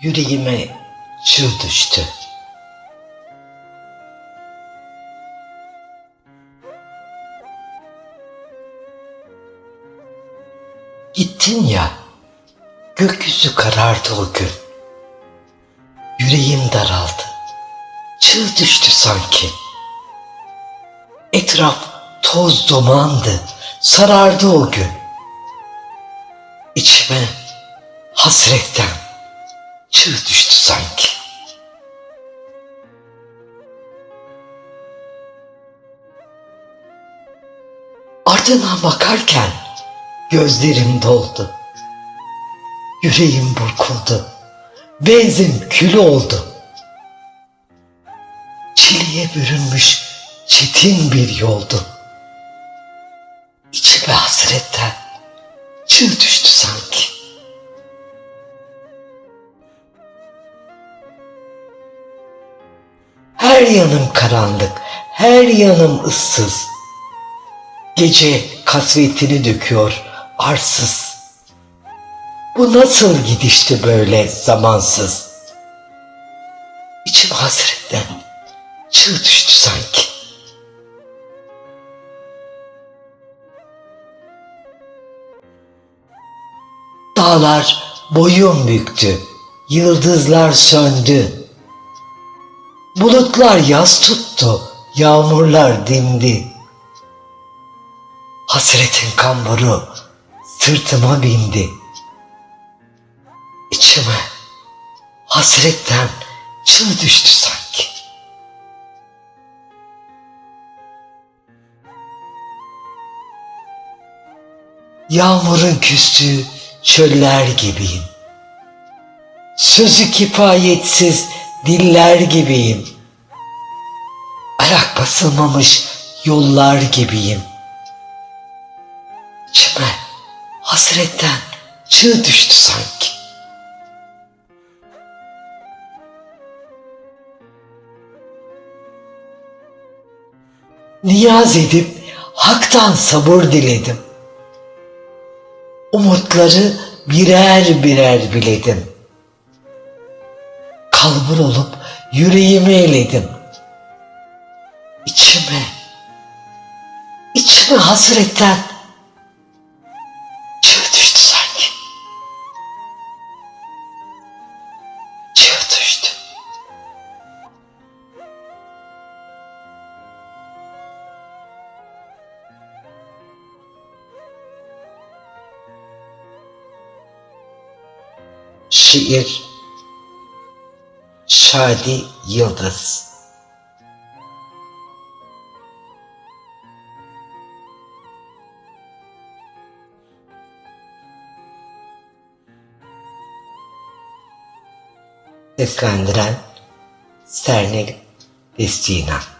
yüreğime çığ düştü. Gittin ya, gökyüzü karardı o gün. Yüreğim daraldı, çığ düştü sanki. Etraf toz dumandı, sarardı o gün. İçime hasretten çığ düştü sanki. Ardına bakarken gözlerim doldu. Yüreğim burkuldu. Benzin kül oldu. Çileye bürünmüş çetin bir yoldu. İçime hasretten çığ düştü sanki. Her yanım karanlık, her yanım ıssız. Gece kasvetini döküyor arsız. Bu nasıl gidişti böyle zamansız? İçim hasretten çığ düştü sanki. Dağlar boyun büktü, yıldızlar söndü. Bulutlar yaz tuttu, yağmurlar dindi. Hasretin kamburu sırtıma bindi. İçime hasretten çığ düştü sanki. Yağmurun küstüğü çöller gibiyim. Sözü kifayetsiz diller gibiyim. Ayak basılmamış yollar gibiyim. İçime hasretten çığ düştü sanki. Niyaz edip haktan sabır diledim. Umutları birer birer biledim. Kalbur olup yüreğimi eledim. İçime, içime hasretten çığ düştü sanki. Çığ düştü. Şiir Şadi Yıldız eslendiren Serner Destina.